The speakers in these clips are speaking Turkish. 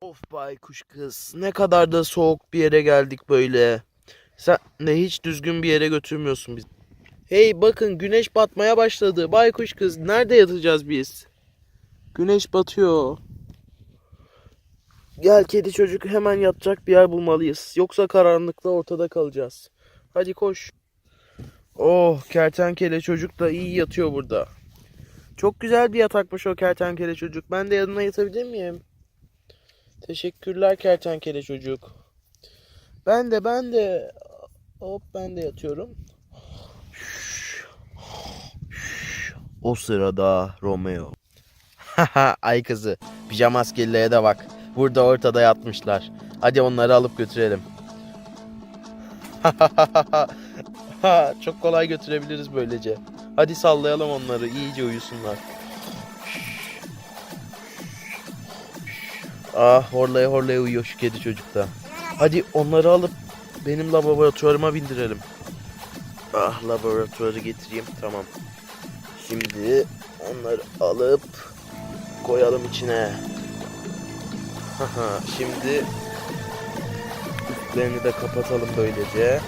Of baykuş kız. Ne kadar da soğuk bir yere geldik böyle. Sen ne hiç düzgün bir yere götürmüyorsun bizi. Hey bakın güneş batmaya başladı. Baykuş kız nerede yatacağız biz? Güneş batıyor. Gel kedi çocuk hemen yatacak bir yer bulmalıyız. Yoksa karanlıkta ortada kalacağız. Hadi koş. Oh kertenkele çocuk da iyi yatıyor burada. Çok güzel bir yatakmış o kertenkele çocuk. Ben de yanına yatabilir miyim? Teşekkürler kertenkele çocuk. Ben de ben de hop ben de yatıyorum. O sırada Romeo. Haha ay kızı. Pijama askerliğe de bak. Burada ortada yatmışlar. Hadi onları alıp götürelim. Çok kolay götürebiliriz böylece. Hadi sallayalım onları iyice uyusunlar. Ah horlaya horlaya uyuyor şu kedi çocuk da. Hadi onları alıp benim laboratuvarıma bindirelim. Ah laboratuvarı getireyim tamam. Şimdi onları alıp koyalım içine. Şimdi üstlerini de kapatalım böylece.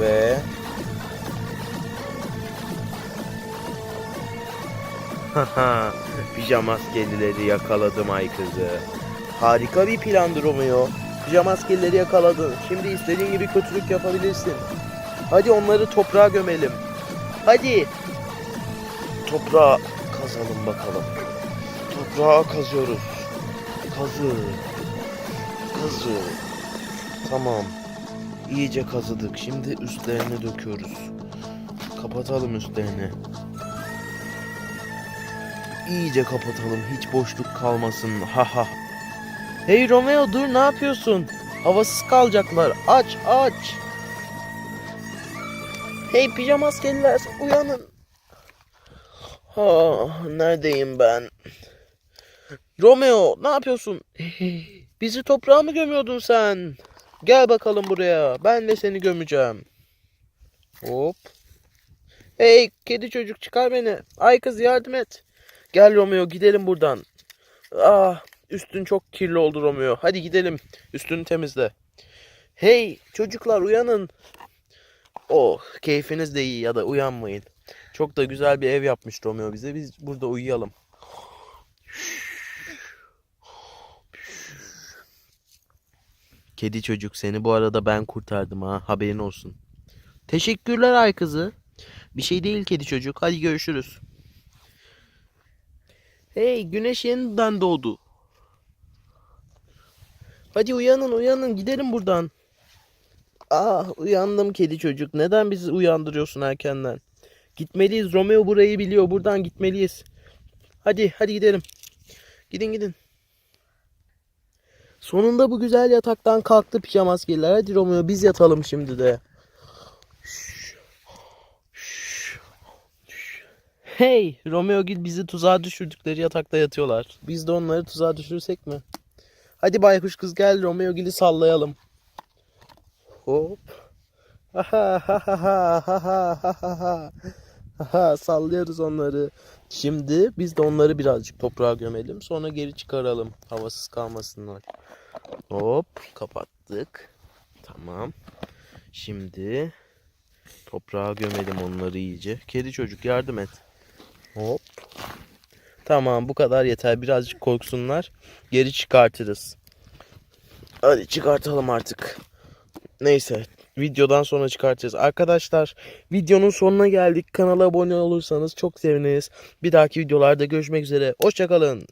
Ve Pijama askerleri yakaladım ay kızı. Harika bir plandı Romeo. Pijama askerleri yakaladın. Şimdi istediğin gibi kötülük yapabilirsin. Hadi onları toprağa gömelim. Hadi. Toprağa kazalım bakalım. Toprağa kazıyoruz. Kazı. Kazı. Tamam. İyice kazıdık. Şimdi üstlerini döküyoruz. Kapatalım üstlerini. İyice kapatalım. Hiç boşluk kalmasın. Ha ha. Hey Romeo dur ne yapıyorsun? Havasız kalacaklar. Aç aç. Hey pijama askeriler uyanın. Ha, neredeyim ben? Romeo ne yapıyorsun? Bizi toprağa mı gömüyordun sen? Gel bakalım buraya. Ben de seni gömeceğim. Hop. Hey kedi çocuk çıkar beni. Ay kız yardım et. Gel Romeo gidelim buradan. Ah üstün çok kirli oldu Romeo. Hadi gidelim. Üstünü temizle. Hey çocuklar uyanın. Oh keyfiniz de iyi ya da uyanmayın. Çok da güzel bir ev yapmış Romeo bize. Biz burada uyuyalım. Kedi çocuk seni bu arada ben kurtardım ha haberin olsun. Teşekkürler ay kızı. Bir şey değil kedi çocuk. Hadi görüşürüz. Hey güneş yeniden doğdu. Hadi uyanın uyanın gidelim buradan. Ah uyandım kedi çocuk. Neden bizi uyandırıyorsun erkenden? Gitmeliyiz. Romeo burayı biliyor. Buradan gitmeliyiz. Hadi hadi gidelim. Gidin gidin. Sonunda bu güzel yataktan kalktı pijama askerler. Hadi Romeo biz yatalım şimdi de. Hey Romeo git bizi tuzağa düşürdükleri yatakta yatıyorlar. Biz de onları tuzağa düşürsek mi? Hadi baykuş kız gel Romeo gili sallayalım. Hop. Ha ha ha ha ha ha ha sallıyoruz onları. Şimdi biz de onları birazcık toprağa gömelim. Sonra geri çıkaralım. Havasız kalmasınlar. Hop kapattık. Tamam. Şimdi toprağa gömelim onları iyice. Kedi çocuk yardım et. Hop Tamam bu kadar yeter. Birazcık korksunlar. Geri çıkartırız. Hadi çıkartalım artık. Neyse videodan sonra çıkartacağız. Arkadaşlar videonun sonuna geldik. Kanala abone olursanız çok seviniriz. Bir dahaki videolarda görüşmek üzere. Hoşçakalın.